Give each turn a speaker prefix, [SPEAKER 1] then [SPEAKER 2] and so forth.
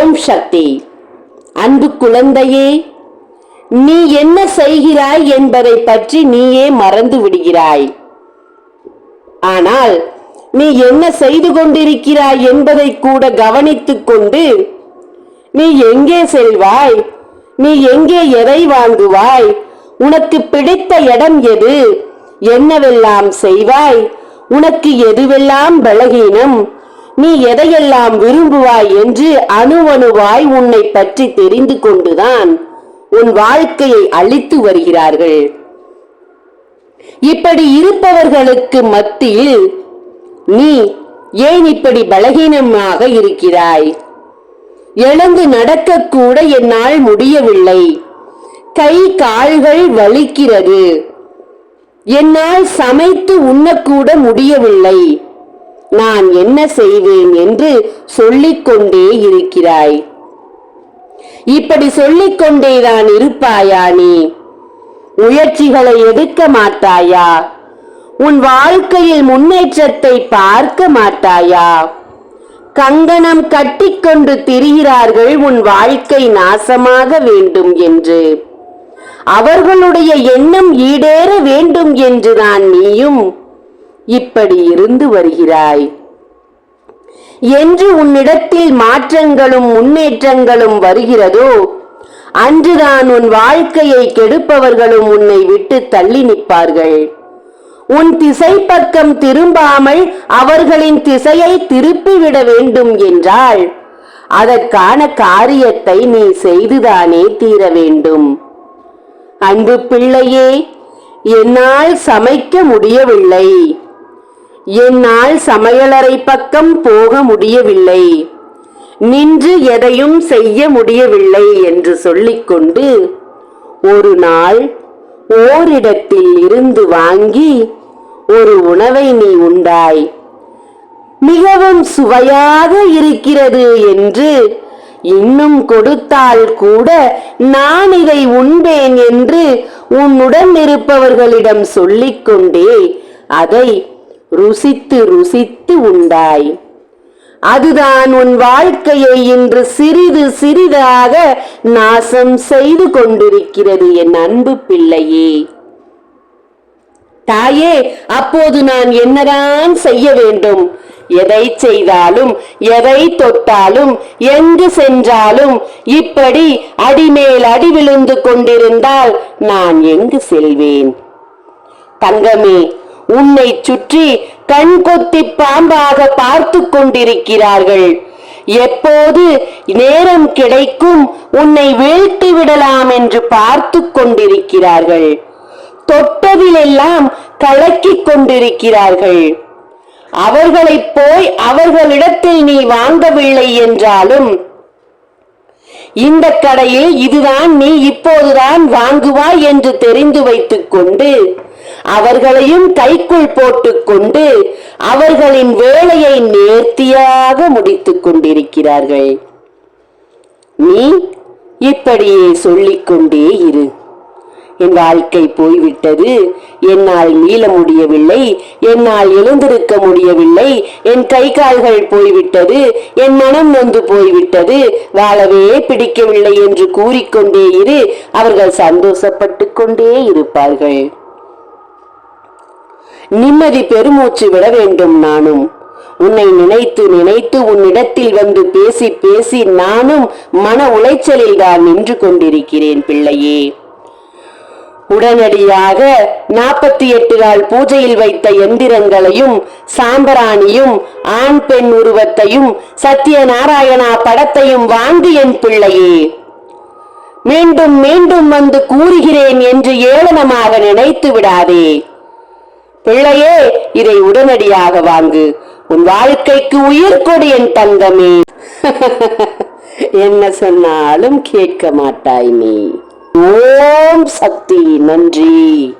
[SPEAKER 1] ஓம் சக்தி. அன்பு குழந்தையே நீ என்ன செய்கிறாய் என்பதை பற்றி நீயே மறந்து விடுகிறாய். ஆனால் நீ என்ன செய்து கொண்டிருக்கிறாய் என்பதை கூட கவனித்துக் கொண்டு நீ எங்கே செல்வாய் நீ எங்கே எதை வாங்குவாய் உனக்கு பிடித்த இடம் எது என்னவெல்லாம் செய்வாய் உனக்கு எதுவெல்லாம் பலகீனம் நீ எதையெல்லாம் விரும்புவாய் என்று அணுவணுவாய் உன்னை பற்றி தெரிந்து கொண்டுதான் உன் வாழ்க்கையை அழித்து வருகிறார்கள். இப்படி இருப்பவர்களுக்கு மத்தியில் நீ ஏன் இப்படி பலகீனமாக இருக்கிறாய்? எழுந்து நடக்கக்கூட என்னால் முடியவில்லை. கை கால்கள் வலிக்கிறது. என்னால் சமைத்து உண்ணக்கூட முடியவில்லை. நான் என்ன செய்வேன் என்று சொல்லிக்கொண்டே இருக்கிறாய். இப்படி சொல்லிக்கொண்டேதான் இருப்பாயா நீ? முயற்சிகளை எடுக்க மாட்டாயா? உன் வாழ்க்கையில் முன்னேற்றத்தை பார்க்க மாட்டாயா? கங்கணம் கட்டிக்கொண்டு திரிகிறார்கள் உன் வாழ்க்கை நாசமாக வேண்டும் என்று. அவர்களுடைய எண்ணம் ஈடேற வேண்டும் என்றுதான் நீயும் இப்படி இருந்து வருகிறாய். என்று உன்னிடத்தில் மாற்றங்களும் முன்னேற்றங்களும் வருகிறதோ அன்றுதான் உன் வாழ்க்கையை கெடுப்பவர்களும் உன்னை விட்டு தள்ளி நிற்பார்கள். உன் திசை பக்கம் திரும்பாமல் அவர்களின் திசையை திருப்பிவிட வேண்டும் என்றால் அதற்கான காரியத்தை நீ செய்துதானே தீர வேண்டும். அன்பு பிள்ளையே என்னால் சமைக்க முடியவில்லை. என்னால் சமையலறை பக்கம் போக முடியவில்லை. நின்று எதையும் செய்ய முடியவில்லை என்று சொல்லிக்கொண்டு ஒரு நாள் ஓரிடத்தில் இருந்து வாங்கி ஒரு உணவை நீ உண்டாய். மிகவும் சுவையாக இருக்கிறது என்று இன்னும் கொடுத்தால் கூட நான் இதை உண்பேன் என்று உன்னுடன் இருப்பவர்களிடம் சொல்லிக்கொண்டே அதை ருசித்து ருசித்து உண்டாய். அதுதான் உன் வாழ்க்கையை இன்று சிறிது சிறிதாக நாசம் செய்து கொண்டிருக்கிறது என் அன்பு பிள்ளையே. தாயே அப்போது நான் என்னதான் செய்ய வேண்டும்? எதை செய்தாலும் எதை தொட்டாலும் எங்கு சென்றாலும் இப்படி அடிமேல் அடி விழுந்து கொண்டிருந்தால் நான் எங்கு செல்வேன்? தங்கமே உன்னை சுற்றி கண் கொத்தி பாம்பாக பார்த்து கொண்டிருக்கிறார்கள். எப்போது நேரம் கிடைக்கும் உன்னை வீழ்த்தி விடலாம் என்று பார்த்து கொண்டிருக்கிறார்கள். தொட்டதிலெல்லாம் கலக்கிக் கொண்டிருக்கிறார்கள். அவர்களை போய் அவர்களிடத்தில் நீ வாங்கவில்லை என்றாலும் இந்த கடையில் இதுதான் நீ இப்போதுதான் வாங்குவாய் என்று தெரிந்து வைத்துக் கொண்டு அவர்களையும் கைக்குள் போட்டுக்கொண்டு அவர்களின் வேலையை நேர்த்தியாக முடித்துக் கொண்டிருக்கிறார்கள். நீ இப்படியே சொல்லிக்கொண்டே இரு. என் வாழ்க்கை போய்விட்டது. என்னால் மீள முடியவில்லை. என்னால் எழுந்திருக்க முடியவில்லை. என் கை கால்கள் போய்விட்டது. என் மனம் நொந்து போய்விட்டது. வாழவே பிடிக்கவில்லை என்று கூறிக்கொண்டே இரு. அவர்கள் சந்தோஷப்பட்டு கொண்டே இருப்பார்கள். நிம்மதி பெருமூச்சு விட வேண்டும் நானும். உன்னை நினைத்து நினைத்து உன்னிடத்தில் வந்து பேசி பேசி நானும் மன உளைச்சலில் தான் நின்று கொண்டிருக்கிறேன் பிள்ளையே. உடனடியாக நாற்பத்தி எட்டு நாள் பூஜையில் வைத்த எந்திரங்களையும் சாம்பராணியும் ஆண் பெண் உருவத்தையும் சத்யநாராயணா படத்தையும் வாங்கு என் பிள்ளையே. மீண்டும் மீண்டும் வந்து கூறுகிறேன் என்று ஏளனமாக நினைத்து விடாதே. பிள்ளையே இதை உடனடியாக வாங்கு. உன் வாழ்க்கைக்கு உயிர் கொடு என் தங்கமே. என்ன சொன்னாலும் கேட்க மாட்டாய் நீ. ஓம் சக்தி நன்றி.